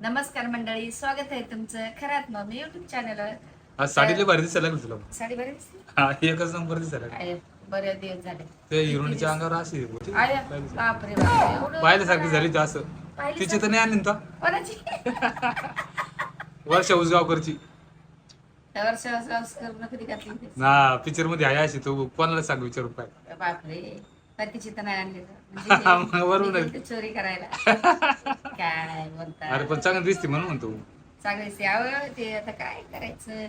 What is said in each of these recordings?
नमस्कार मंडळी स्वागत आहे तुमचं खरात मग मी युट्यूब चॅनलवर आज साडीला भारी दिसायला लागली तुला. साडी बरी दिसली? हा एकच नंबर दिसायला लागली. आहे, बरेच दिवस झाले. ते हिरोईनच्या अंगावर अशी होती. आहे, बापरे बापरे. एवढं पाहिल्यासारखी झाली ती असं. पाहिली तिची तर नाही आणली ना कोणाची? वर्षा उसगावकरची. त्या वर्ष कधी घातली होती? ना पिक्चरमध्ये आहे अशी. तू कोणाला सांग विचारू पाय. बापरे. तिची तर नाही म्हणजे गेलते चोरी करायला. काय बोलता. अरे पण चांगली दिसते म्हणून म्हणतो. चांगली यावं ते आता काय करायचं?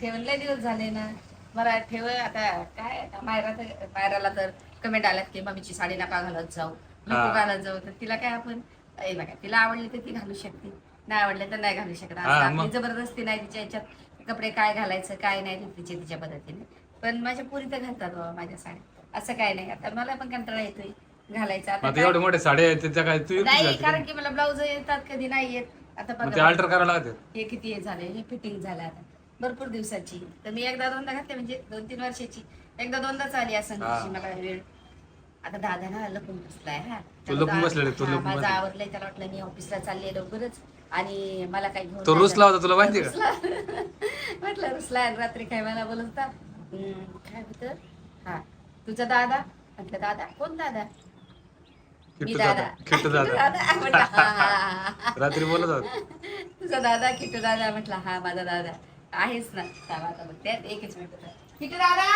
ठेवून लय दिवस झाले ना. मला ठेव आता काय आता मायरा तर मायराला तर कमेंट आल्यात की मम्मीची साडी नका घालत जाऊ. नको हा. घालत जाऊ. तर तिला काय आपण ए बघा तिला आवडली तर ती घालू शकते. नाही आवडले तर नाही घालू शकत. हा, आपली. जबरदस्ती नाही तिच्या याच्यात. कपडे काय घालायचं काय नाही ते तिच्या तिच्या पद्धतीने. पण माझ्या पुरी तर घालतात बाबा माझ्या साड्या. असं काय नाही. आता मला पण कंटाळा येतोय घालायचा. आता आता काय- एवढे मोठे साड्या आहेत त्याच्या काय तू एकटीच नाही कारण का? की मला ब्लाऊज येतात कधी नाही येत. आता मग ते बघा. अल्टर करायला लागते हे किती हे झाले हे फिटिंग झालं आता. भरपूर दिवसाची. तर मी एकदा दोनदा घातले म्हणजे दोन तीन वर्षाची. एकदा दोनदाच आली असं हा. मला वेळ. आता दादा ना लपून बसलाय हा. तो लपून तो हा, लपून माझं बसलेला. आवडलंय त्याला वाटलं मी ऑफिसला चालले लवकरच. आणि मला काही घेऊन तो नाही रुसला जात. होता तुला माहिती का? रुसला. म्हटलं रुसला आणि रात्री काय मला बोलत होता? हम्म, काय होतं? हा. तुझा दादा? म्हटलं दादा? कोण दादा? मी दादा. किट्टू दादा. म्हटलं, हा. रात्री बोलत होता. तुझा दादा किटू दादा म्हटला हा माझा दादा. आहेच ना. आता त्यात एकच मिनिट किटू दादा?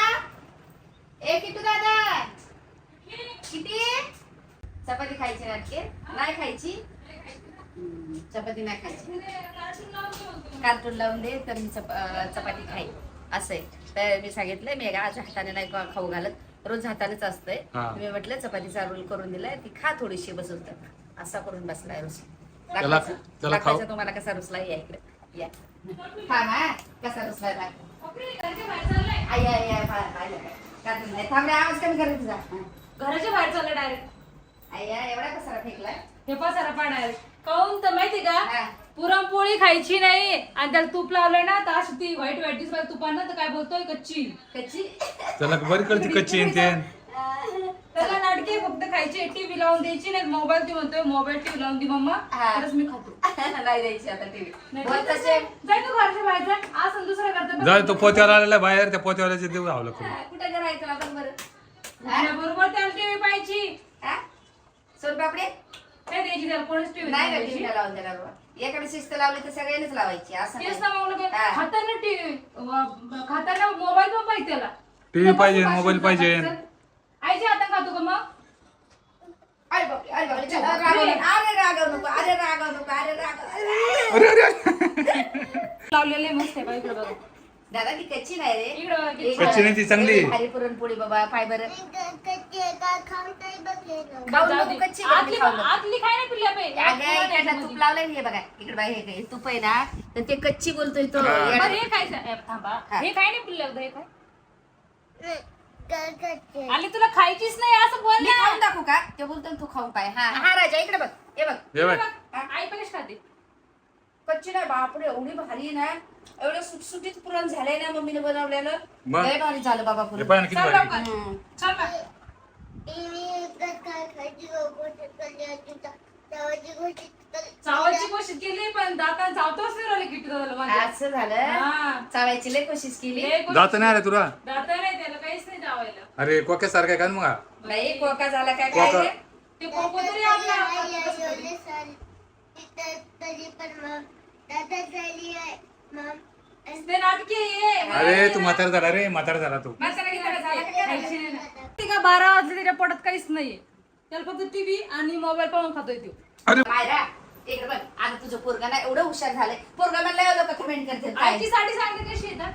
ए किटू दादा! किती? चपाती खायची नाटके नाही खायची? हम्म, चपाती नाही खायची. कार्टून लावून दे तर मी चप- अं, चपाती खाईन. असं आहे. तर मी सांगितलं मी आज हाताने नाही खा- खाऊ घालत. रोज हातानेच असतंय हा. मी म्हटलं चपातीचा रोल करून दिलाय ती खा थोडीशी बसून तर असा करून बसलाय रोज त्याला- दाखवायचा त्याला खाऊ. दाखवायचा तुम्हाला कसा रुसला या इकडे या हा ना कसा रुसला दाखव. आई, आई, आई, आई, आई. कार्टून नाही. थांब रे, आवाज कमी कर रे तुझा हा. घराच्या बाहेर चाललं डायरेक्ट आई, आई, एवढा कसा फेकलाय हे पसारा पाडायला काऊन तर माहिती हा. पुरणपोळी खायची नाही. आणि त्याला तूप लावलं ना तर अशी ती व्हाईट व्हाईट दिसत तुपानं तर काय बोलतोय? कच्ची. कच्ची? त्याला बरी कळती कच्ची आहे ते त्याला नाटके फक्त खायची टीव्ही लावून द्यायची नाही मोबाईल ती म्हणतोय मोबाईल टीव्ही लावून दे मम्मा हा. तरच मी खातो. नाही द्यायची आता टीव्ही. नाही बोल तर तसे जाय तू घरच्या बाहेर जा. असं दुसरं करता जाऊ तो पोत्याला आलेला बाहेर त्या पोत्यावाल्याचे देऊ आवलं करून. कुठे करायचं आपण बरं? हा? बरोबर त्याला टीव्ही पाहिजे हा? सोनपापडी? काय द्यायची त्याला कोणच टीव्ही नाही ना द्यायची. टीव्हीला लावून बाबा एकडे शिस्त लावली तर सगळ्यांनीच लावायची असं तेच नाही. ना मग हा. खाताना टीव्ही खाताना मोबाईल पण पाहिजे त्याला टीव्ही पाहिजे, मोबाईल पाहिजे. आईच्या हातात खातो का मग अरे बापरे, अरे बापरे, चला, रागवू नको. अरे रागव नको अरे रागव नको अरे रागव लावलेले मस्त आहे बा इकडे बघा दादा ती कच्ची नाही रे. इकडे बघा एक- कच्ची नाही ती चांगली. पुरणपोळी बाबा फायबर. जाऊ दे. कच्ची आतली. आतली बाई. तूप लावलंय हे बघा इकडे बाई हे काय तूप आहे ना तर ते कच्ची बोलतोय तो. हा. बरं, हे ए, थांबा. हा. हे खाय ना पिल्ल्या हे खाय. आली तुला खायचीच नाही असं बोल मी ना. खाऊन दाखवू का? ते बोलतोय तू खाऊन पाय. हा हा राजा इकडे बघ. हे बघ. हे बघ आई पण खाते. कच्ची नाही बापरे एवढी भारी ना एवढं सुटसुटीत पुरण झालंय ना मम्मीने बनवलेलं मग? लय भारी झालं बाबा हे पुरण पाय ना किती चल भारी लवकर. हम्म. चल बा. चावायची कोशिश केली पण दाता चावतोच नाही राहिले किती दादाला माझ्या. असं झालं हा. चावायची लय कोशिश केली लय कोशिश- जात नाही आले तुला दाता नाही त्याला काहीच नाही चावायला अरे कोक्यासारखं आहे का मग हा? नाही कोका झाला काय काय कोका. रे? ते कोको तरी आपला अरे तू म्हातारा झाला रे म्हातारा झाला तू. म्हातारा गितारा झाला. का काय? खायची नाही ना. ते का बारा वाजले त्याच्या पोटात काहीच नाहीये. त्याला फक्त टीव्ही आणि मोबाईल पाहून खातोय तो. अरे. मायरा इकडे बघ. आता तुझं पोरगा ना एवढं हुशार झालंय. पोरगा म्हणलं लोक कमेंट करते आईची साडी सांगते कशी येतात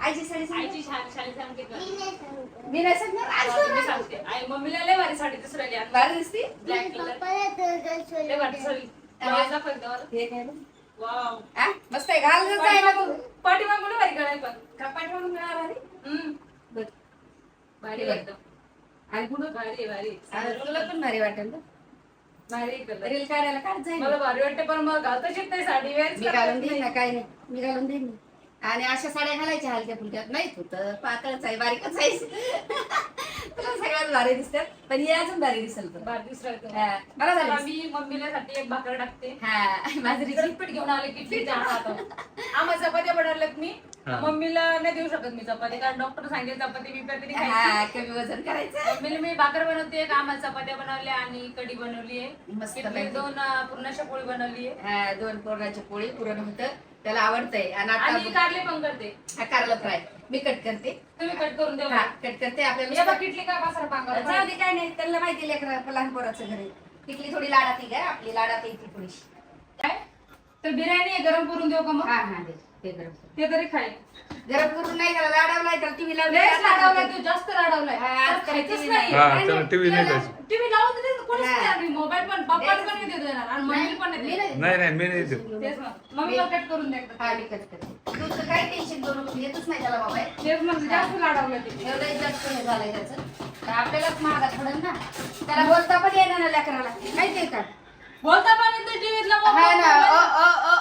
आईची साडी सांग. आईची छान साडी सांगते का? मी नाही सांगणार? आज मी सांग. सांगते. आई मम्मीला लय भारी साडी भारी दिसती? ब्लॅक कलर लय भारी साडी. हे काय बघ. हा? मस्त आहे. घाल जर जायला तू. पाठीमाग मला भारी कळाय पण? कपाट म्हणून मिळा भारी हम्म. बघ. भारी आहे एकदम. आणि पुढं भारी भारी. आता तुला पण भारी वाटेल ना? भारी कलर रील काढायला काढ जाईल मला भारी वाटते पण मग घालताच येत नाही साडी मी घालून देईन ना काय नाही. मी घालून देईन ना. आणि अशा साड्या घालायच्या हलक्या फुलक्यात. नाही तू तर पातळच आहे बारीकच आहेस. तुला सगळ्यात भारी दिसतात. पण हे अजून भारी दिसेल. हा, बरं झालं. मी मम्मीला साठी एक भाकर टाकते. हा तिकडे पीठ घेऊन आले की आम्हाला चपात्या बनवल्यात मी. मम्मीला नाही देऊ शकत मी चपाती कारण डॉक्टर सांगितले चपाती हा खायची. कमी वजन करायचं. मम्मीला मी भाकर बनवते एक आम्हाला चपात्या बनवल्या आणि कढी बनवली आहे. दोन पुरणाच्या पोळी बनवली आहे. हा, दोन पोरणाची पोळी पुरण होतं. त्याला आवडतंय. आणि आणि आता कारले पण करते. हा कारला फ्राय मी कट करते. तुम्ही कट करून देऊ हा कट करते. आपल्याला बघितली का पांगर जाऊ दे काय नाही. त्यांना माहिती लेकर लहान पोराचं घरी तिथली थोडी लाडात आहे आपली लाडात येते थोडीशी. काय? तर बिर्याणी आहे, गरम करून देऊ का मग? हा हा दे. ते गरम कर. ते तरी खाईल गरम करून नाही त्याला लाडवलाय त्याला टीव्ही लयच लाडवलाय तू जास्त लाडवलाय हा, तर आज खायचंच TV नाही. हा त्याला टीव्ही नाही पाहिजे टीव्ही लावून देते कोणीच. नाही आणली मोबाईल पण पप्पा पण नाही देत येणार आणि मम्मी पण नाही देत. नाही मी नाही देत. तेच मग मम्मी कट करून द्या हा काय टेन्शन करू नको येतच नाही त्याला मोबाईल तेच म्हणजे जास्त लाडवलं ते. एवढं जास्त हे झालंय त्याचं. तर आपल्यालाच महागात पडेल ना. त्याला बोलता पण येणार ना लेकराला. माहितीये का? बोलता पण येते टीव्हीतला हा ना अ अ अ अ अ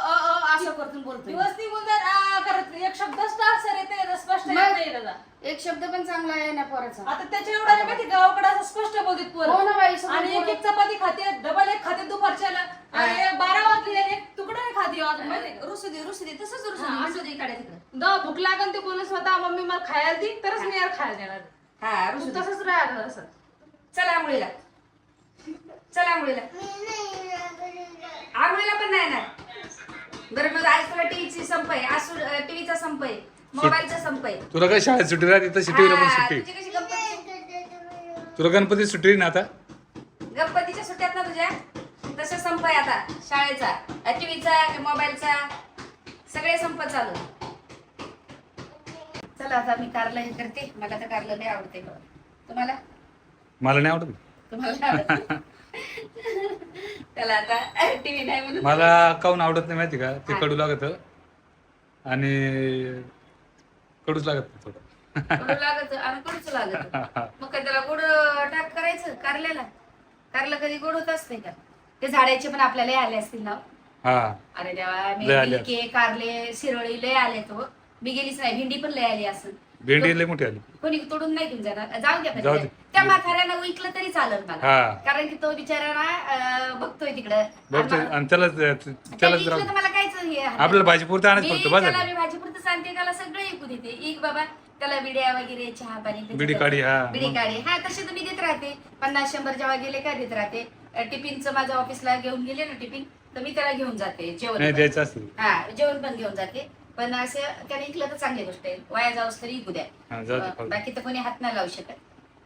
असं करतून बोलतोय. दिवस निघून जर आ करत एक शब्द सर येते स्पष्ट येत मग? नाही त्याचा एक शब्द पण चांगला आहे ना पोराचा. आता त्याच्या एवढा नाही माहिती गावाकडे असं स्पष्ट बोलतात पोरं. हो ना बाई, सगळं आणि एक एक चपाती खाते डबल एक खाते दुपारच्याला. आणि बारा वाजले एक तुकडा नाही खाते अजून माहिती आहे. का? रुसू दे रुसू दे तसंच रुसू हा. दे. रुसू दे इकडे तिकडे. जेव्हा भूक लागन ते बोलत स्वतः मम्मी मला खायला दे तरच मी यार खायला देणार. हा रुसू दे. तसंच राहणार असं चला आंघोळीला. चला आंघोळीला. आंघोळीला पण नाही ना बरं मग आज तुला टीव्हीची संप आहे आज टीव्हीचा संप आहे मोबाईलचा संप आहे तुला काय शाळेत सुट्टी राहते तशी टीव्हीला पण हा, सुट्टी. तुझी कशी गणपती तुला गणपती सुट्टी ना आता? गणपतीच्या सुट्ट्यात ना तुझ्या? तसं संप आहे आता शाळेचा टीव्हीचा मोबाईलचा सगळे संप चालू. चला आता मी कारलं हे करते. मला तर कारलं नाही आवडते तुम्हाला? मला नाही आवडत. तुम्हाला आवडते? त्याला आता टीव्ही नाही म्हणून. मला काऊन आवडत नाही माहिती का? ते कडू लागत. आणि कडूच लागत नाही थोडं. लागत आणि कडूच लागत. मग काय त्याला गोड टाक करायचं? कारल्याला? कारलं कधी गोड होत असते का? ते झाडाचे पण आपल्याला आले असतील ना हा? अरे देवा लय आले मेथी के कारले शिरोळी लय आले तो मी गेलीच नाही. भेंडी पण लय आली असं भेंडी लय मोठी आली. कोणी तोडून नाही घेऊन जाणार. जाऊ द्या जाऊ दे. त्या म्हाताऱ्यानं विकलं तरी चालेल मला. हा. कारण की तो बिचारा ना अं, बघतोय तिकडं. बघतो आणि आणि त्यालाच त्याला त्यालाच विकलं तर राहू मला कायच हे हरकत आपल्याला भाजी पुरतं आणायच मी फक्त बस त्याला मी भाजीपुरतं सांगते त्याला सगळं ऐकू देते. एक बाबा त्याला बिड्या वगैरे चहा पाणी त्याचं बिडी. काढी, हा. बिडी काढी. हा तसे तर मी देत राहते. पन्नास शंभर जेव्हा गेले का देत राहते. अ, टिफिनचं माझ्या ऑफिसला घेऊन गेले ना टिफिन तर मी त्याला घेऊन जाते जेवण नाही पण. द्यायचं असतं हा जेवण पण घेऊन जाते. पण असं त्याने ऐकलं तर चांगली गोष्ट आहे. वाया जाऊस तरी ऐकू द्या. बाकी तर कोणी हात नाही लावू शकत.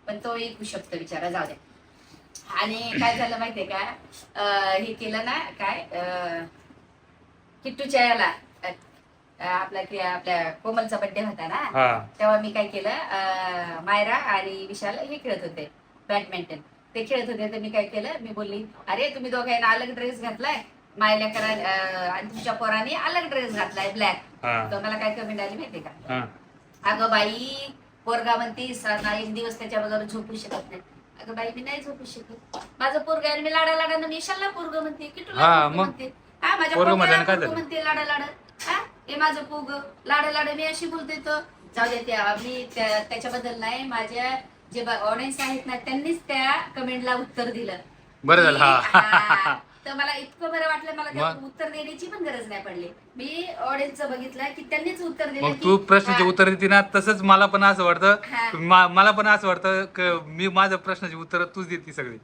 पण तो ऐकू शकतो बिचारा जाऊ द्या आणि काय झालं माहितीये का? हे केलं ना काय? किट्टूच्या याला आपला कि- आपल्या कोमलचा बर्थडे होता ना? तेव्हा मी काय केलं? मायरा आणि विशाल हे खेळत होते बॅडमिंटन ते खेळत होते तर मी काय केलं? मी बोलली अरे तुम्ही दोघांना अलग ड्रेस घातलाय? अं, आणि तुमच्या पोराने अलग ड्रेस घातलाय ब्लॅक हा. तर मला काय कमेंट आली माहितीये का? हा. अगं बाई पोरगा म्हणती ना एक दिवस त्याच्या बरोबर झोपू शकत नाही. अगं बाई मी नाही झोपू शकत. माझं पोरगा आहे आणि मी लाडा लाडानं मी विशालला पोरग म्हणते. की तुला हा, पोरगं मग? म्हणते. हा माझ्या पोरगं पोरगाला म्हटल्यानं काय पोरगं झालं? म्हणते लाडा लाड. हा हे माझं पोग लाडा लाड मी अशी बोलते तर जाऊ दे त्या मी त्या- त्याच्याबद्दल नाही माझ्या जे ऑडियन्स आहेत ना त्यांनीच त्या कमेंटला उत्तर दिलं. बरं झालं, की, हा. तर मला इतकं बरं वाटलं मला त्या मग? उत्तर देण्याची पण गरज नाही पडली मी ऑडियन्सचं बघितलं की त्यांनीच उत्तर दिलं मग की, तू प्रश्नाचे हा, उत्तर देते ना तसंच मला पण असं हा. वाटतं मा- मला पण असं वाटतं क- मी माझ्या प्रश्नाची उत्तर तूच देते सगळी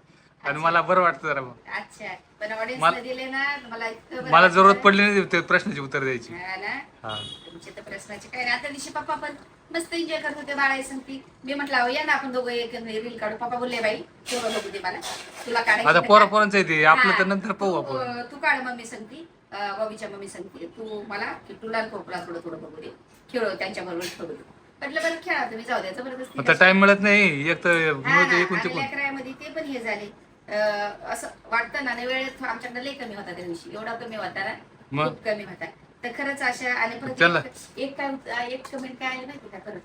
आणि मला बरं वाटतं जरा मग. अच्छा. पण ऑडियन्सला मला- दिले ना मला इतकं बरं मला वाटलं. जरूरत पडली नाही ते प्रश्नाची उत्तर द्यायची. हा ना? हा. तुमचे तर प्रश्नाचे काय नाही. आता दिवशी पप्पा पण. मस्त एन्जॉय करत होते बाळाई सांगती मी म्हटलं अहो, या ना आपण दोघं एक रील काढू. पप्पा बोलले बाई तेवढं बघू दे मला? तुला काढायचं आता तर पोरा काढ. पोरांचं येते आपलं तर हा, नंतर पाहू तू, आपण. अं, तू काढ मम्मी सांगती अं, बॉबीच्या मम्मी सांगते तू मला तुला कोकला थोडं थोडं बघू दे. खेळू त्यांच्या बरोबर खेळू दे. म्हटलं बरं खेळा तुम्ही जाऊ द्या जबरदस्ती आता टाइम मिळत नाही. एक तर एकूण तिकून लेकरामध्ये ते पण हे झाले. असं वाटतं ना वेळेत आमच्याकडे लई कमी होता त्या दिवशी. एवढा कमी होता ना. मग? खूप कमी होता. तर खरंच अशा आणि परत एक- एक काय एक कमेंट काय आली माहिती का परत?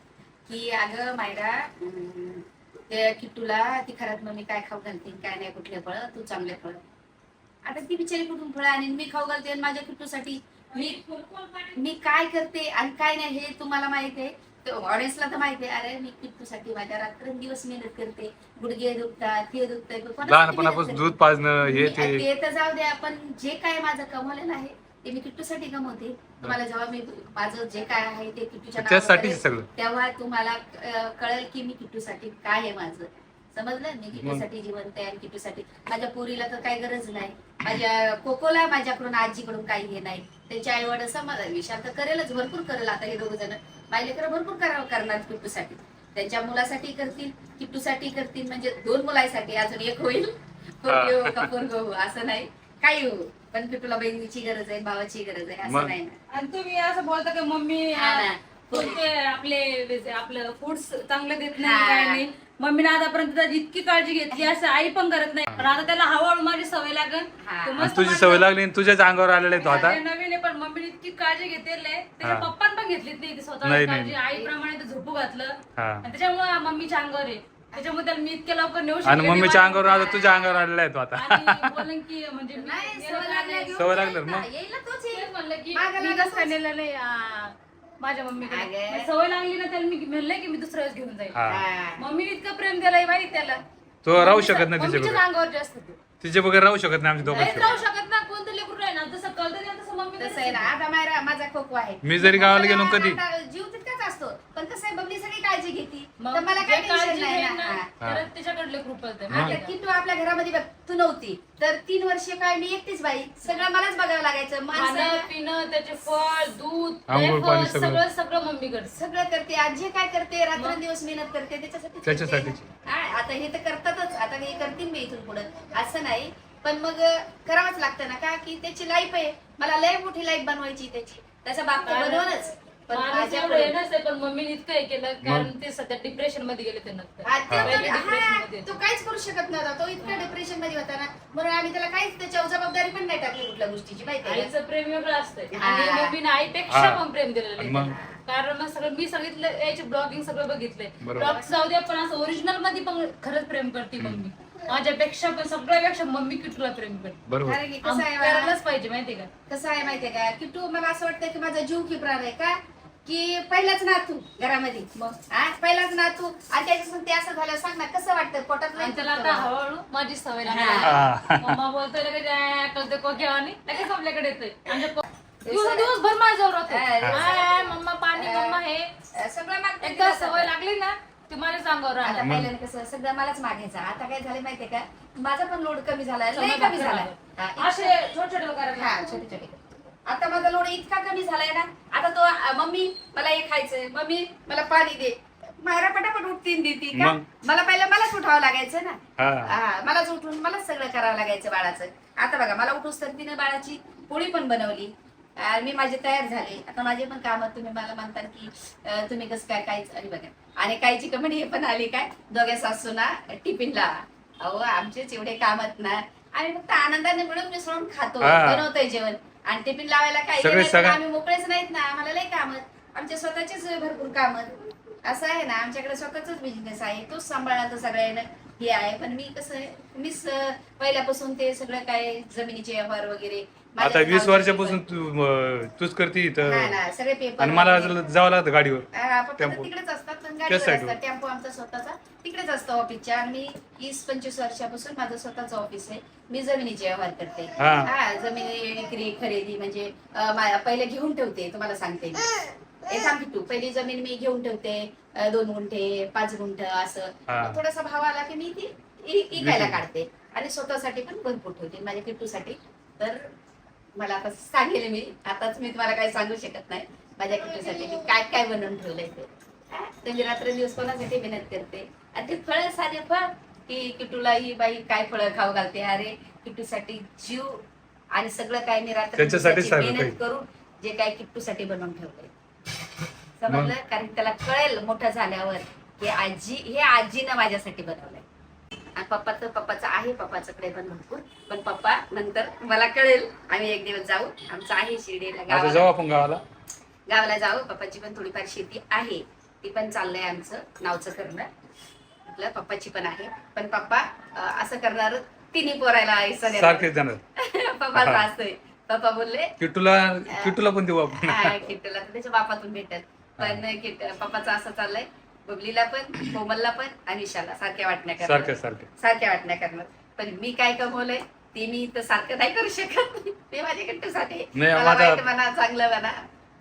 की अगं मायरा अं, ते किट्टूला ती खरंच मग मी काय खाऊ घालते काय नाही कुठले फळ? तू चांगले फळ. आता ती बिचारी कुठून फळ आणि मी खाऊ घालते आणि माझ्या किट्टूसाठी मी मी काय करते आणि काय नाही हे तुम्हाला माहीत आहे. ऑडियन्सला तर माहिती आहे अरे मी किट्टूसाठी माझ्या रात्रंदिवस मेहनत करते गुडघे दुखतात ते लहानपणापासून मेहनत दूध? पाजणं हे ते. तर जाऊ द्या पण जे काय माझं कमवलेलं आहे ते मी किट्टूसाठी कमवते. तुम्हाला जेव्हा मी माझं जे काय आहे ते किट्टूच्या. तेव्हा तुम्हाला कळेल की मी किट्टूसाठी काय आहे माझं. समजलं? मी किट्टूसाठी जिवंत आहे आणि किट्टूसाठी. माझ्या पोरीला तर काही गरज नाही. माझ्या कोकोला माझ्याकडून आजीकडून काही हे नाही. त्यांचे आई वडील समाधान विचार तर करेलच भरपूर करेल. आता हे दोघ जण माझे लेकरं भरपूर करावं करणार किट्टूसाठी त्यांच्या मुलासाठी करतील किट्टूसाठी करतील म्हणजे दोन मुलांसाठी अजून एक होईल. हो. हो असं नाही. काही हो पण किट्टूला बहिणीची गरज आहे भावाची गरज आहे? असं नाही. आणि तुम्ही असं बोलता की मम्मी हा आपले आपलं फूड्स चांगले देत नाही. काय नाही. मम्मीने आतापर्यंत त्याची इतकी काळजी घेतली असं आई पण करत नाही. पण आता त्याला हळूहळू माझी सवय लागेल. आणि मस्त तुझी माझं- सवय लागली आणि तुझ्याच अंगावर आलेला आहे तो आता? नवीन आहे पण मम्मीने इतकी काळजी घेतलेली आहे. त्याच्या हा. पप्पान पण घेतलीच नाही ती स्वतः नाही, काळजी. नाही. आईप्रमाणे ते झोपू घातलं. हा. आणि त्याच्यामुळे मम्मीच्या अंगावर आहे. त्याच्यामुळे त्याला मी इतक्या लवकर नेऊ शकले आणि नाही. मम्मीच्या. अंगावर आता तुझ्या अंगावर आलेला आहे तो आता. आणि बोलेन की म्हणजे मी नाही नेलं सवय लागल्यावर. मग? येईल ना तोच तेच येईल. म्हणलं की मागं मी लागलं कसं काय नेलं नाही आ, माझ्या मम्मीकडे. अगं. मग सवय लागली ना त्याला मी म्हणलंय की मी दुसऱ्या वेळेस घेऊन जाईल. हा. हा. मम्मीने इतकं प्रेम दिलंय माहिती त्याला. तो राहू शकत नाही तिच्या मम्मीच्याच बरोबर. अंगावर जास्त ते. तिच्या बरोबर राहू शकत नाही आमच्या नाहीच दोघांचं राहू शकत ना कोणतं लेकरू आहे ना जसं कळतं ना तसं मम्मी तसं आहे ना. आता मायरा माझा खोको आहे. मी जरी गावाला गेलो कधी- आता जीव तितकाच असतो. पण कसं आहे बबली सगळी काळजी घेते. तर मला काय टेन्शन काळजी नाही ना. ना, हा. तर त्याच्याकडे लेकरू पळतंय. मग? माहिती आता आहे की तू आपल्या घरामध्ये बघ तू नव्हती. तर तीन वर्ष काय मी एकटीच बाई. सगळं मलाच बघावं लागायचं? माणसं खाणं पिणं त्याचे फळ दूध आंघोळ सगळं. सगळं सगळं मम्मी करते सगळं करते. आज जे काय करते रात्रंदिवस मेहनत करते. त्याच्यासाठी त्याच्यासाठीच. आता हे तर करतातच. आता हे करतील मी इथून पुढे. असं नाही. पण मग करावंच लागतं ना का? की त्याची लाईफ आहे. मला लय मोठी लाईफ बनवायची त्याची. त्याचा बाप तर बनवणच पण माणूस एवढं माझ्याकडे हे नसते पण मम्मीने इतकं हे केलं कारण ते सध्या डिप्रेशनमध्ये गेले ते नंतर हा, ते पहिले तर- depression हा, मध्ये तो काहीच करू शकत नव्हता. तो इतका डिप्रेशनमध्ये होता ना. म्हणून आम्ही त्याला काहीच त्याच्यावर जबाबदारी पण नाही टाकली कुठल्या गोष्टीची माहिती आहे का? आईचं प्रेम वेगळं असतंय. हा. आणि मम्मीने आईपेक्षा हा. पण प्रेम दिलेलं मग? कारण मग सगळं मी सांगितलं याचे ब्लॉगिंग सगळं बघितलंय. बरोबर. ब्लॉग जाऊ द्या पण असं ओरिजिनलमध्ये पण खरंच प्रेम करते मम्मी. माझ्यापेक्षा पण सगळ्यापेक्षा मम्मी किटूला प्रेम करते. बरोबर. कारण की कसं आम- आहे करायलाच पाहिजे माहितीये का? कसं आहे माहितीये का? की तू मला असं वाटतं की माझा जीव की प्राण आहे का? की पहिलाच नातू घरामध्ये. मग? हा पहिलाच नातू. आणि त्याच्यासून ते असं झालं सांग ना कसं वाटतं? पोटात आणि त्याला आता मला. हळूहळू माझी सवय हा. लागली मम्मा बोलतोय लगेच "आ, कळते को लगेच आपल्याकडे येतोय. दिवस दिवसभर माझ्यावर होतो हा. "आ, मम्मा पाणी मम्मा हे. सगळं मागतं एकदा तिला सवय. लागली ना ते माझ्याच अंगावर आता राहणार. पहिल्याने कसं सगळं मलाच मागायचं. आता काय झालं माहितीये का? माझा पण लोड कमी झाला लय कमी झाला. असे छोटे छोटे हा छोटे छोटे आता माझा लोड इतका कमी झालाय ना आता तो मम्मी मला हे खायचंय. मम्मी मला पाणी दे. मायरा पटापट उठतीन देती का? मग? मला पहिलं मलाच उठावं लागायचं ना. हा. हा मलाच उठून मलाच सगळं करावं लागायचं बाळाचं. आता बघा मला उठूस तर तिने बाळाची पोळी पण बनवली. आणि मी माझे तयार झाले. आता माझे पण काम तुम्ही मला म्हणता की अं, तुम्ही कसं काय काहीच आणि बघा. आणि काहीची कमेंट हे पण आली काय? दोघ्या सासूना टिफिनला. अहो आमचेच एवढे कामत ना. आम्ही फक्त आनंदाने मिळून मिसळून खातो. हा. बनवतोय जेवण. आणि लावायला सगळे नाही तर सगळं- आम्ही मोकळेच नाहीत ना. आम्हाला लय कामत आमचे स्वतःचेच भरपूर कामत असं आहे ना आमच्याकडे स्वतःच बिझनेस आहे. तोच सांभाळला तर सगळ्यांना हे आहे. पण मी कसं आहे मीच अं, पहिल्यापासून ते सगळं काय जमिनीचे व्यवहार वगैरे आता वीस वर्षापासून तू तूच करती इथं. सगळे पेपर आणि मला वगैरे. जावं लागतं गाडीवर. हा, टेम्पो. तिकडेच असतात पण त्या गाडीवर साईडवर. असतात. टेम्पो आमचा स्वतःचा. तिकडेच असतो ऑफिसच्या आणि मी वीस पंचवीस वर्षापासून माझं स्वतःच ऑफिस आहे. मी जमिनीचे व्यवहार करते. हा. हा जमिनी विक्री खरेदी म्हणजे अं, मा- पहिले घेऊन ठेवते तुम्हाला सांगते मी. हे की तू. पहिली जमीन मी घेऊन ठेवते. अं, दोन गुंठे पाच गुंठ असं. हा. मग थोडासा भाव आला की मी ती इ- इकायला विकून. काढते. आणि स्वतःसाठी पण भरपूर ठेवते. माझ्या किट्टूसाठी तर मला आता सांगेल मी? आताच मी तुम्हाला काही सांगू शकत नाही. माझ्या किट्टूसाठी मी काय काय बनवून ठेवलंय ते. हा, तर मी रात्रंदिवस कोणासाठी मेहनत करते? आणि ते फळ साधे फळ? की किट्टूला ही बाई काय फळं खाऊ घालते? अरे किट्टूसाठी जीव आणि सगळं काय मी रात्र मेहनत करून जे काय किट्टूसाठी बनवून ठेवलंय. समजलं? कारण त्याला कळेल मोठं झाल्यावर की आजी हे आजीनं माझ्यासाठी बनवलंय. पप्पाचं पप्पाचं आहे पप्पाच्याकडे पण भरपूर. पण पप्पा नंतर मला कळेल आम्ही एक दिवस जाऊ. आमचं आहे शिर्डीला आता जाऊ गावाला आपण गावाला? गावाला जाऊ. पप्पाची पण थोडीफार शेती आहे. ती पण चाललंय आमचं नावचं करणं. आपलं पप्पाची पण आहे. पण पप्पा अं, असं करणार तिन्ही पोरायला हिस्सा देणार. सारखेच जाणार पप्पाचं. असतंय. पप्पा बोलले किट्टूला किट्टूला पण देऊ आपण. हा, किट्टूला. तर त्याच्या बापातून भेटत पण किट पप्पाचं असं चाललंय बबलीला पण कोमलला पण आणि विशालला. सारख्या वाटण्या करणार सारखे सारख्या. वाटण्या करणार पण मी काय कमवलंय ते मी तर सारखं नाही करू शकत. ते माझ्या किट्टूसाठी नाही, मला माझा- वाईट म्हणा चांगलं म्हणा.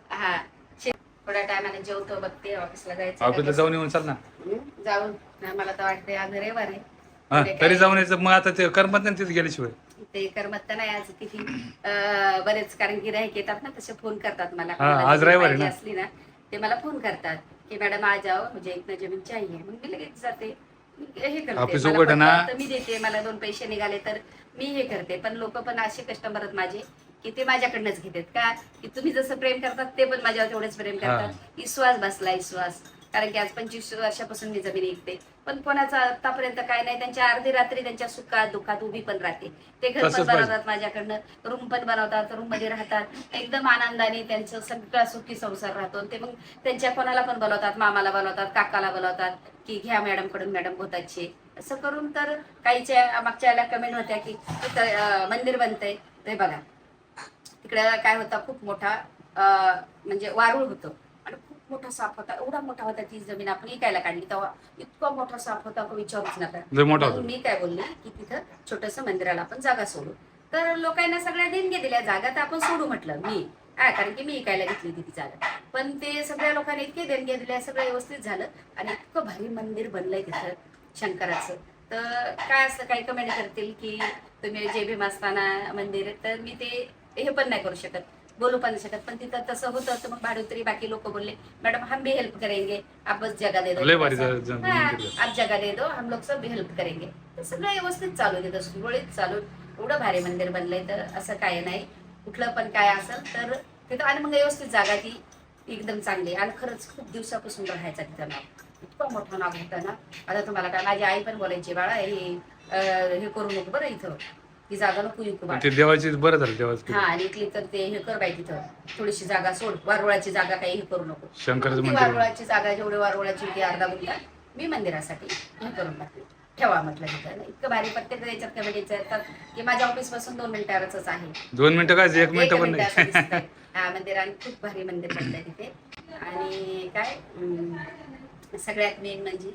हा. शे- थोड्या टायमाने जेवतो बघते ऑफिसला जायचं ऑफिसला जाऊन येऊन चाल ना. जाऊन. नाही, मला तर वाटतंय आज रविवार. आहे हा तरी काय- जाऊन यायचं. मग आता ते करमत नाही तिथे गेल्याशिवाय. ते करमत तर नाही आज किती. अं, बरेच कारण गिराईक येतात ना तसे फोन करतात मला. हा, आज रविवार आहे पाहिजे ना. असली ना ते मला फोन करतात. की मॅडम आज जाओ. मुझे एक ना जमीन चाहिए. मग मी लगेच जाते. हे करते. ऑफिस मला उघडं ना. पटलं तर मी देते. मला दोन पैसे निघाले तर मी हे करते. पण लोक पण असे कस्टमर आहेत माझे की ते माझ्याकडनंच घेतात का? की तुम्ही जसं प्रेम करतात ते पण माझ्यावर तेवढंच प्रेम करतात. विश्वास बसला विश्वास. कारण की आज पंचवीस वर्षापासून मी जमीन विकते पण कोणाचा आतापर्यंत काय नाही त्यांच्या अर्धी रात्री त्यांच्या सुखात दुःखात उभी पण राहते. ते घर पण. बनवतात माझ्याकडनं रूम पण बनवतात रूममध्ये राहतात. एकदम आनंदाने त्यांचं सगळा सुखी संसार राहतो. ते मग त्यांच्या कोणाला पण बोलवतात मामाला बोलवतात काकाला बोलवतात की घ्या मॅडमकडून मॅडम भूताची. असं करून तर काहीच्या मागच्या याला कमेंट होत्या की मंदिर बनतंय. ते बघा. तिकडे काय होता खूप मोठा म्हणजे वारुळ होतं. मोठा साप होता एवढा मोठा होता ती जमीन आपण इकायला काढली. तेव्हा इतका मोठा साप होता का विचारूच नका. लय मोठा मग होता मी काय बोलली की तिथं छोटस मंदिराला आपण जागा सोडू. तर लोकांना सगळ्या देणगे दिल्या जागा तर आपण सोडू म्हटलं मी. हा कारण की मी इकायला घेतली होती ती जागा. पण ते सगळ्या लोकांनी इतके देणगे दिल्या सगळं व्यवस्थित झालं आणि इतकं भारी मंदिर बनलंय तिथं शंकराचं. तर काय असं काही कमेंट करतील की तुम्ही जे भीम असताना मंदिर तर मी ते हे पण नाही करू शकत. बोलू पण नाही शकत. पण तिथं तसं होतं तर मग भाडोत्री बाकी लोक बोलले मॅडम हम भी हेल्प करेंगे. आप बस जगह दे दो. लय भारी थोड़ा सा." ज- ज- हा, मंदिर आहे. आप जगह दे दो हम लोग सब भी हेल्प करेंगे. तर सगळं व्यवस्थित चालू तिथं सुरळीत चालू. एवढं भारी मंदिर बनलंय तर असं काय नाही. कुठलं पण काय असेल तर तिथं आणि मग व्यवस्थित जागा ती एकदम चांगली. आणि खरंच खूप दिवसापासून राहायचा तिथं नाव. इतकं मोठं नाव होतं ना. आता तुम्हाला काय माझी आई पण बोलायची बाळा हे हे करू नको बरं इथं. ही जागा नको ते देवाची बरं झालं देवाचं. हा आणि इथली तर ते हे कर बाई तिथं. थोडीशी जागा सोड. वारुळाची जागा काही हे करू नको. शंकराचं ती मंदिर. वारुळाची जागा जेवढी वारुळाची होती अर्धा गुंठा मी मंदिरासाठी हे करून टाकली. ठेवा म्हटलं तिथं. इतकं भारी प्रत्येक याच्यात कमेंट येतात की माझ्या ऑफिसपासून दोन मिनिटावरच आहे. दोन मिनिटं काय? एक मिनिटं पण नाही. हा मंदिर आणि खूप भारी मंदिर बनलंय तिथे. आणि काय? अं, सगळ्यात मेन म्हणजे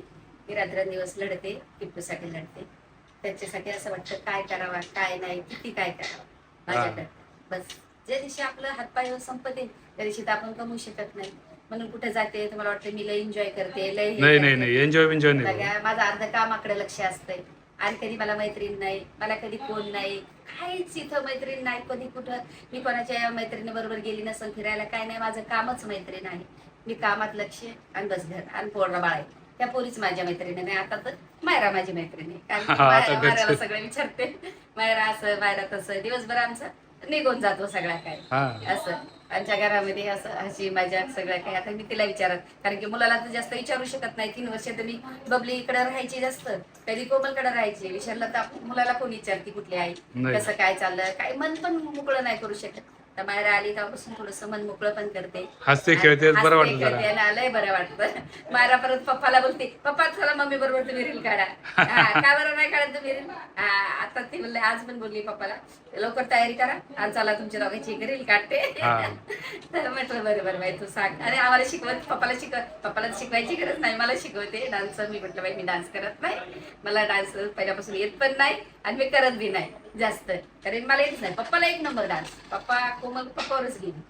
मी रात्रंदिवस लढते टिप्पूसाठी लढते. त्याच्यासाठी असं वाटतं काय करावं काय नाही किती काय करावं? माझ्याकडे. बस. ज्या दिवशी आपलं हातपाय संपते त्या दिवशी तर आपण कमवू शकत नाही. म्हणून कुठे जाते तुम्हाला वाटतं मी लय एन्जॉय करते लय हे नाही नाही करते. नाही. एन्जॉय बिन्जॉय नाही. सगळ्या- माझं अर्ध कामाकडे लक्ष असतंय. आणि कधी मला मैत्रीण नाही मला कधी कोण नाही. काहीच इथं मैत्रीण नाही. कधी कुठं मी कोणाच्या मैत्रिणी बरोबर गेली नसेल फिरायला काय नाही माझं कामच मैत्रीण आहे. मी कामात लक्ष आणि बस घर आणि पोरला बाळ आहे त्या पोरीच माझ्या मैत्रिणी नाही आता तर मायरा माझी मैत्रीण. कारण की हा, आता मायरा- मायराला घरचं. सगळे विचारते. मायरा असं मायरा तसं. दिवसभर आमचं निघून जातो सगळा काय हा. असं. आमच्या घरामध्ये असं हसी मजा सगळं काही. आता मी तिला विचारत कारण की मुलाला तर जास्त विचारू शकत नाही. तीन वर्ष तर मी बबली इकडे राहायची जास्त. कधी कोमलकडे राहायची. विचारलं तर आप- मुलाला कोण विचारते कुठली आई? नाही. कसं काय चाललं? काय मन पण मोकळं नाही करू शकत. तर मायरा आली तेव्हापासून थोडस मन मोकळं पण करते. हसते खेळते बरं वाटतं जरा. आलंय बरं वाटतं. मायरा परत पप्पाला बोलते पप्पा चला मम्मी बरोबर तुम्ही रील काढा. हा, का बरं नाही काढत तुम्ही रील आता ती म्हणले आज पण बोलली पप्पाला. लवकर तयारी करा आणि चला तुमच्या दोघांची एक रील काढते. हा. तर म्हटलं बरं बरं बाई तू सांग. आणि आम्हाला शिकवत पप्पाला शिकवत पप्पाला शिकवायची गरज नाही मला शिकवते. डान्स मी म्हटलं बाई मी डान्स करत नाही. मला डान्स पहिल्यापासून येत पण नाही आणि मी करत बी नाही. जास्त. कारण मला येत नाही. पप्पाला एक नंबर डान्स पप्पा कोमल पप्पावरच गेली.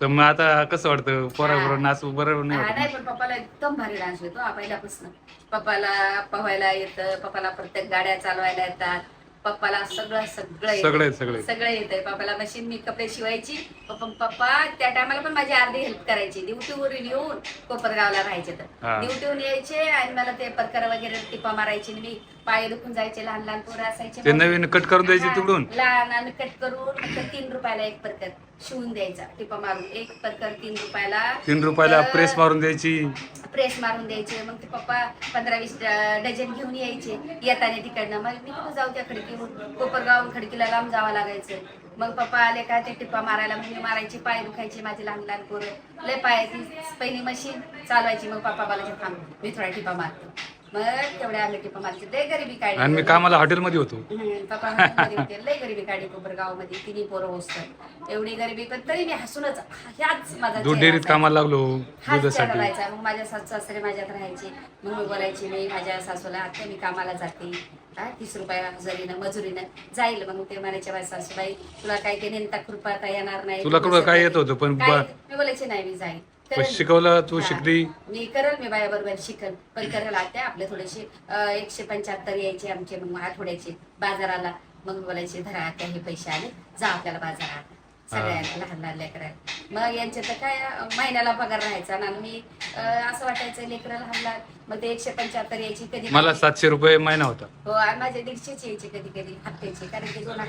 तर मग आता कसं वाटतं? पोरा बरोबर नाचू बरोबर नाही हा, वाटत नाही पण पप्पाला एकदम भारी डान्स येतो हा पहिल्यापासून पप्पाला पोहायला येतं पप्पाला प्रत्येक गाड्या चालवायला येतात. पप्पाला सगळं सगळं येतं. सगळे सगळे सगळं येतंय. पप्पाला मशीन मी कपडे शिवायची. पप्पा पप्पा त्या टायमाला पण माझी अर्धी हेल्प करायची. ड्युटीवरून येऊन कोपरगावला राहायचे तर. हा. ड्युटीहून यायचे आणि मला ते परकर वगैरे टिपा मारायची आणि मी पाय दुखून जायचे लहान लहान पोरं असायचे ते नवीन कट करून द्यायची हा, तिकडून? लहान आणि कट करून फक्त तीन रुपयाला एक परकर शिवून द्यायचा टिपा मारून. एक परकर तीन रुपयाला तीन रुपयाला तर- प्रेस मारून द्यायची. प्रेस मारून द्यायचे. मग ते पप्पा पंधरा वीस ड- डझन घेऊन यायचे येताना तिकडनं. मग मी कुठं जाऊ त्या खडकीहून? कोपरगाव खडकीला लांब जावं लागायचं. मग पप्पा आले का ते टिप्पा मारायला? मग मी मारायची पाय दुखायचे माझे लहान लहान पोरं. लय पायाची पहिली मशीन चालवायची. मग पप्पा बोलायचे थांब मी थोडा टिपा मारतो. मग तेवढ्या आम्ही टिपा मारली लय गरिबी काढली. आणि मी कामाला हॉटेलमध्ये होतो. हम्म, पप्पा हॉटेलमध्ये होते. लय गरिबी काढली कोपरगावमध्ये तिन्ही पोरं होसतात एवढी गरिबी पण तरी मी हसूनच ह्याच माझा दूध चेहरा डेअरीत. कामाला लागलो हाच चेहरा दुधासाठी. राहायचा मग माझ्या सासू सासरे माझ्यात राहायचे. मग मी बोलायची मी माझ्या सासूला आता मी कामाला जाते. हा, तीस रुपया हजेरीनं मजुरीनं जाईल. मग ते म्हणायचे माझ्या सासूबाई तुला काही ते नेमता खुरपाता येणार नाही. तुला कुठं काय. येत होतं, पण काय बा- मी बोलायचे नाही मी जाईल. करेल. शिकवलं तू हा. शिकली? मी करल मी बाया बरोबर शिकल पण करेल आता आपले थोडेसे अं, एकशे पंच्याहत्तर यायचे आमचे मग आठवड्याचे बाजाराला मग मी बोलायचे धरा आता हे पैसे आले जा आपल्याला बाजारात. सगळ्यांना लहान लहान लेकरांना मग यांचे तर काय अं, महिन्याला पगार राहायचा ना मी अं, असं वाटायचं लेकरं लहान लहान मग ते एकशे पंच्याहत्तर यायची कधी मला सातशे रुपये महिना होता. हो आणि माझे दीडशेचे यायचे कधी कधी हप्त्याचे कारण की दोन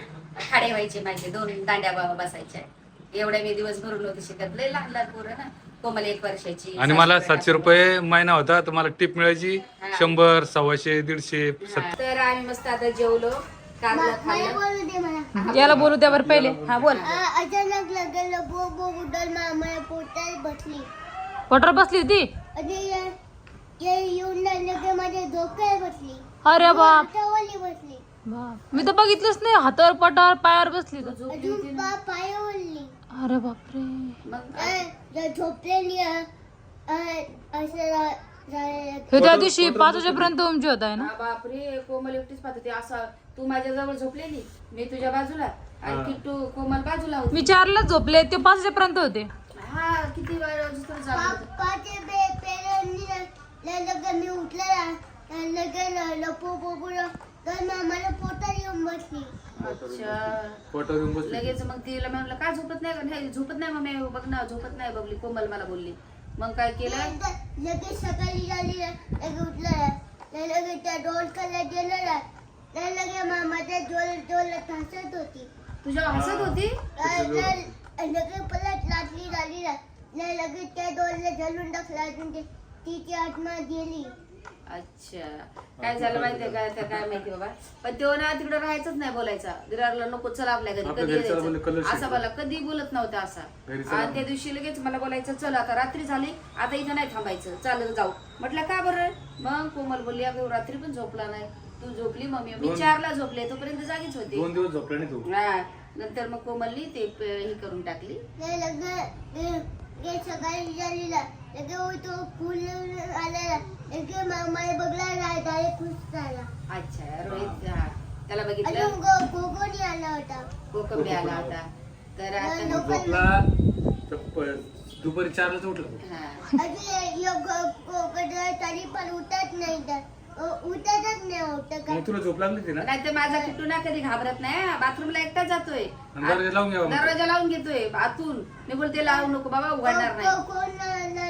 खाडे व्हायचे माझे दोन दांड्या बा- बसायच्या. एवढ्या मी दिवस भरून नव्हते शिकत. लय लहान लहान पोरं ना. कोमल एक वर्षाची आणि मला सातशे रुपये महिना होता तर मला टिप मिळायची. शंभर सव्वाशे दीडशे हा, तर आम्ही मस्त आता जेवलो कारलं खाल्लं. बोलू दे मला. याला बोलू द्या बरं पहिले. हा बोल. अचानक लगेच बो बो उडल मला पोटात बसली. पोटर बसली होती? आणि ये- ये येऊन लगे माझ्या डोक्यात बसली. अरे बाप. हातावरली बसली. बाप. मी तर बघितलंच नाही हातावर पटावर पायावर बसली तर. अजून पा पायावरली अरे बापरे. मग हे त्या दिवशी पाच वाजेपर्यंत तुमची होत आहे ना? हा, बापरे कोमल एकटीच पाहत होती. असं तू माझ्या जवळ झोपलेली? मी तुझ्या बाजूला. आणि किट्टू कोमल बाजूला होती. मी चारला झोपले ते पाच वाजेपर्यंत होते. हा किती वेळ जागत पा- होती. मी उठलेला. येऊन बसली. अच्छा. लगेच मग तिला म्हणलं का झोपत नाही का? नाही झोपत नाही मम्मी बघ ना झोपत नाही बघली कोमल मला बोलली. मग काय केलं? लगेच सकाळी झाली लगे उठलं लगे त्या डोल कलर गेलेला लगे माझ्या जोल जोल हसत होती. तुझ्या हसत होती? लगे परत लाटली झाली लगे त्या डोलला झलून टाकला अजून ते- तिची आत्मा गेली. अच्छा. काय झालं माहितीये का? त्या काय माहिती बाबा? पण तो ना तिकडे राहायचंच नाही बोलायचा. विरारला नको चला आपल्या घरी. आपल्या कधी घरी चला बोलले, यायचं? असं मला कधी बोलत नव्हता असा. घरी चला. आणि त्या दिवशी लगेच मला बोलायचं चल आता रात्री झाली आता इथं नाही थांबायचं. चालत जाऊ. म्हटलं का बरं? मग कोमल बोलली अगं रात्री पण झोपला नाही. तू झोपली मम्मी. मी चारला झोपले तोपर्यंत जागीच होती. दोन दिवस झोपला नाही तू? हा. नंतर मग कोमलनी ते प- हे करून टाकली. लगे ते सकाळी झाली लगे वो तो फुल आलेला. लगे मला बघला खुश झाला. अच्छा रोहित हा त्याला बघितलं? अजून गो- गोगोनी आला होता. कोकंबी आला होता. तर आता झोपला. तर प- दुपारी चारलाच उठला हा. अजून गो- तरी पण उठत नाही तर. उठतच नाही होत का मग तुला झोप लागली होती ना? नाही तर माझा किट्टू ना कधी घाबरत नाही बाथरूमला एकटा जातोय. आणि दरवाजा लावून घ्यावा मग. दरवाजा लावून घेतोय आतून. मी बोलते लावू नको बाबा उघडणार नाही. को- कोण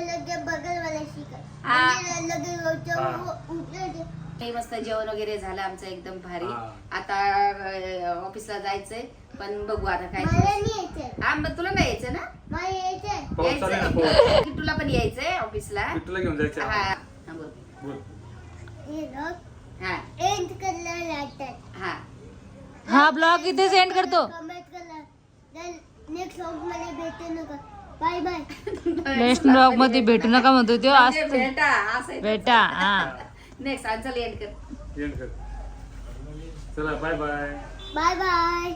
लगे बगल वाला शिका हा. म्हणजे लगे तो हा. उठलं ते. हे मस्त जेवण वगैरे झालं आमचं एकदम भारी. हा. आता ऑफिसला जायचंय पण बघू आता काय मला नाही यायचं हा मग तुला नाही यायचं ना? मला यायचं पाऊस चालू आहे ना यायचंय. पाऊस? किट्टूला पण यायचंय ऑफिसला. तुला घेऊन जायचं हा. हा, बोल. हे हा. एंड करायला लागतात. हा. हा ब्लॉग इथेच एंड करतो. कमेंट करा नेक्स्ट व्लॉगमध्ये भेटू नका. बाय बाय नेक्स्ट ब्लॉगमध्ये भेटू नका म्हणतो तो. आज म्हणजे भेटा असं. बेटा हा. नेक्स्ट आज चल एंड कर. एंड कर. चला बाय बाय बाय बाय